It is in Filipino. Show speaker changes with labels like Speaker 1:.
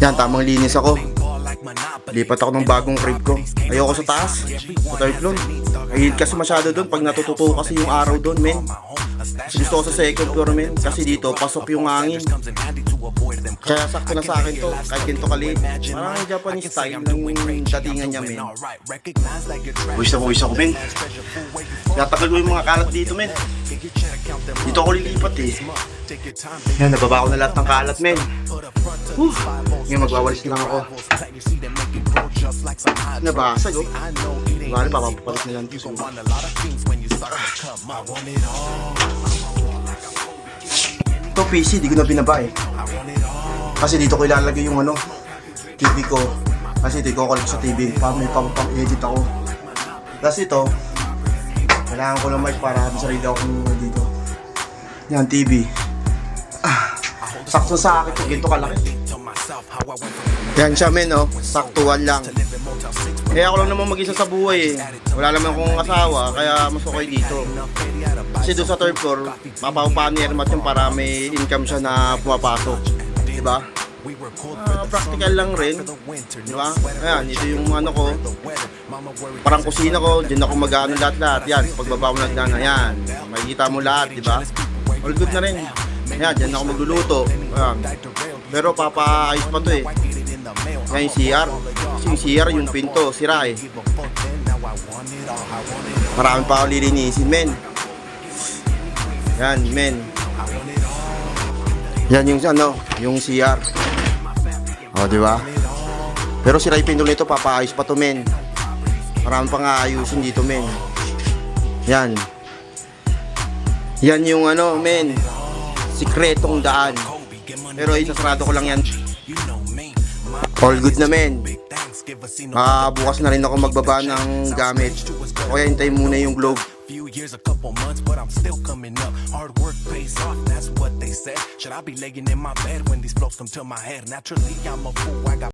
Speaker 1: Yan, tamang linis ako. Lipat ako ng bagong crib ko. Ayoko sa taas. Sa third floor. Mahihit kasi masyado doon pag natututo kasi yung araw doon, men. Kasi gusto ko sa second floor, men. Kasi dito, pasok yung hangin. Kaya sakto na sa akin to. Kahit ganito kaliit. Parang Japanese style ng datingan niya, men. Buwis na buwis ako, men. Tatagal ko yung mga kalat dito, men. Dito ako lilipat eh. Yan, nababa ko na lahat ng kalat, men. Whew. Ngayon, magwawalis lang ako. Nabasag, oh. Bale, papapalit na lang ito. Ito PC, di ko na binaba eh. Kasi dito ko ilalagay yung ano, TV ko. Kasi ito ko sa TV. Pa, may pang pang edit ako. Tapos ito, kailangan ko ng mic para sa sarili ako dito. Yan, TV. Ah, sakto sa akin ito, ganito kalaki. Yan siya men, oh. Saktuan lang. Kaya ako lang naman mag-isa sa buhay eh. Wala naman akong asawa, kaya mas okay dito. Kasi doon sa third floor, mapapapanir mat yung para may income siya na pumapasok. Diba? Ah, practical lang rin. Diba? Ayan, ito yung ano ko. Parang kusina ko, dyan ako mag-ano lahat-lahat. Yan, pagbaba mo nagdana, yan. Makikita mo lahat, diba? All good na rin. Ayan, dyan ako magluluto. Ayan. Pero papaayos pa to eh. Yan yung CR. Yung CR, yung pinto, sira eh. Marami pa ako lilinisin, men. Yan, men. Yan yung ano, yung CR. O, di ba? Pero sira yung pinto nito, papaayos pa to, men. Marami pa nga ayusin dito, men. Yan. Yan yung ano, men. Sikretong daan. Pero isasarado ko lang yan. All good na, men. Ah, bukas na rin ako magbaba ng gamit. O kaya hintayin muna yung globe.
Speaker 2: Few years, a couple months, but I'm still coming up. Hard work pays off, that's what they said. Should I be laying in my bed when these flows come to my head? Naturally, I'm a fool. I got